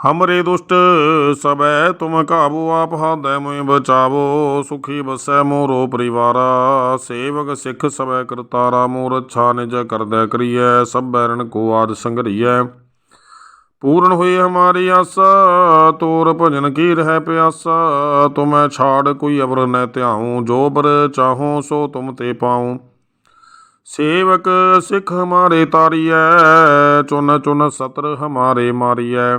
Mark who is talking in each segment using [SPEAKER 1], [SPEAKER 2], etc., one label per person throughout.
[SPEAKER 1] ਹਮਰੇ ਦੁਸ਼ਟ ਸਬੈ ਤੁਮ ਕਾਬੂ ਆਪ ਹਾਦੈ ਮੁਇ ਬਚਾਵੋ ਸੁਖੀ ਬਸੈ ਮੋਰੋ ਪਰਿਵਾਰਾ ਸੇਵਕ ਸਿੱਖ ਸਬੈ ਕਰਤਾਰਾ ਮੋਰ ਅੱਛਾ ਨਿਜ ਕਰਦੈ ਕਰੀਐ ਸਭ ਬੈਰਨ ਕੋ ਆਦ ਸੰਗਰੀਐ ਪੂਰਨ ਹੋਈ ਹਮਾਰੀ ਆਸਾ ਤੋਰ ਭਜਨ ਕੀ ਰਹਿ ਪਿਆਸਾ ਤੁਮੈ ਛਾੜ ਕੋਈ ਅਵਰ ਨ ਧਿਆਉ ਜੋ ਬਰ ਚਾਹੋ ਸੋ ਤੁਮ ਤੇ ਪਾਉ ਸੇਵਕ ਸਿੱਖ ਹਮਾਰੇ ਤਾਰੀਐ ਚੁਨ ਚੁਨ ਸਤਰ ਹਮਾਰੇ ਮਾਰੀਐ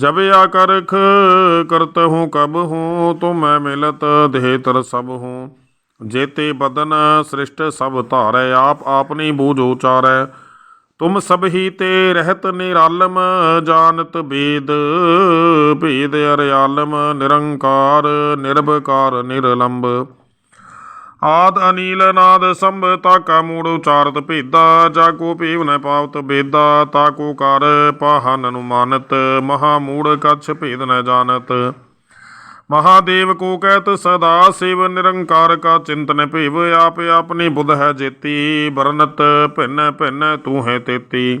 [SPEAKER 1] ਜਬ ਆ ਕਰਖ ਕਰਤ ਹੂੰ, ਕਬ ਹੂੰ, ਤੁਮੈ ਮਿਲਤ ਦੇਹ ਤਰ ਸਭ ਹੂੰ। ਜੇਤੇ ਬਦਨ ਸ੍ਰਿਸ਼ਟ ਸਭ ਧਾਰੈ, ਆਪ ਆਪਨੀ ਬੂਝ ਉਚਾਰੈ। ਤੁਮ ਸਭ ਹੀ ਤੇ ਰਹਿਤ ਨਿਰਾਲਮ, ਜਾਣਤ ਬੇਦ, ਭੇਦ ਅਰਿਆਲਮ, ਨਿਰੰਕਾਰ, ਨਿਰਭਕਾਰ, ਨਿਰਲੰਬ। ਆਦ ਅਨੀਲ ਨਾਦ ਸੰਭ ਤਾਕਾ ਮੂੜ ਉਚਾਰਤ ਭੇਦਾ ਜਾ ਕੋ ਭੇਵ ਨ ਪਾਵਤ ਬੇਦਾ ਤਾ ਕੋ ਕਰ ਪਾਹਨ ਅਨੁਮਾਨਤ ਮਹਾ ਮੂੜ ਕਛ ਭੇਦ ਨ ਜਾਣਤ। ਮਹਾਦੇਵ ਕੋ ਕਹਿਤ, ਸਦਾ ਸਿਵ ਨਿਰੰਕਾਰ ਕਾ ਚਿੰਤਨ ਭੇਵ, ਆਪ ਆਪਣੀ ਬੁਧ ਹੈ ਜੇਤੀ ਬਰਨਤ ਭਿੰਨ ਭਿੰਨ ਤੂੰ ਹੈ ਤੇਤੀ।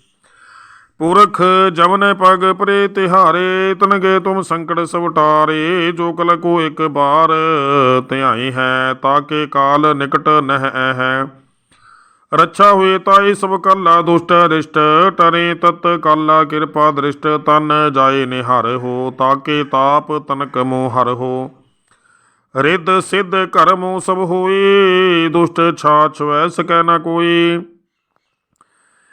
[SPEAKER 1] ਪੁਰਖ ਜਮਨ ਪਗ ਪਰੇ ਤਿਹਾਰੇ ਤਨਗੇ ਤੁਮ ਸੰਕਟ ਸਭ ਟਾਰੇ ਜੋ ਕਲ ਕੋ ਇੱਕ ਬਾਰ ਧਿਆਈ ਹੈ ਤਾਕੇ ਕਾਲ ਨਿਕਟ ਨਹਿ ਹੈ ਰੱਛਾ ਹੋਏ ਤਾਈ ਸਭ ਕੱਲਾ ਦੁਸ਼ਟ ਰਿਸ਼ਟ ਟਰੇ ਤਤ ਕਾਲਾ ਕਿਰਪਾ ਦ੍ਰਿਸ਼ਟ ਤਨ ਜਾਏ ਨਿਹਰ ਹੋ ਤਾਕੇ ਤਾਪ ਤਨਕ ਮੋ ਹਰ ਹੋ ਰਿੱਧ ਸਿੱਧ ਕਰਮੋ ਸਭ ਹੋਏ ਦੁਸ਼ਟ ਛਾਛ ਵੈ ਸਕੈ ਨ ਕੋਈ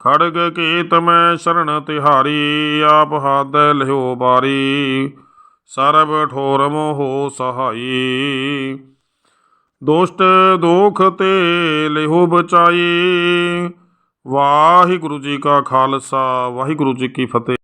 [SPEAKER 1] ਖੜਗ ਕੇ ਤਮੈ ਸ਼ਰਨ ਤਿਹਾਰੀ, ਆਪ ਹਾਦੈ ਲਿਓ ਬਾਰੀ। ਸਰਬ ਠੋਰ ਮੋਹ ਸਹਾਈ। ਦੁਸ਼ਟ ਦੋਖ ਤੇ ਲਿਹੋ ਬਚਾਈ। ਵਾਹਿਗੁਰੂ ਜੀ ਕਾ ਖਾਲਸਾ, ਵਾਹਿਗੁਰੂ ਜੀ ਕੀ ਫਤਿਹ।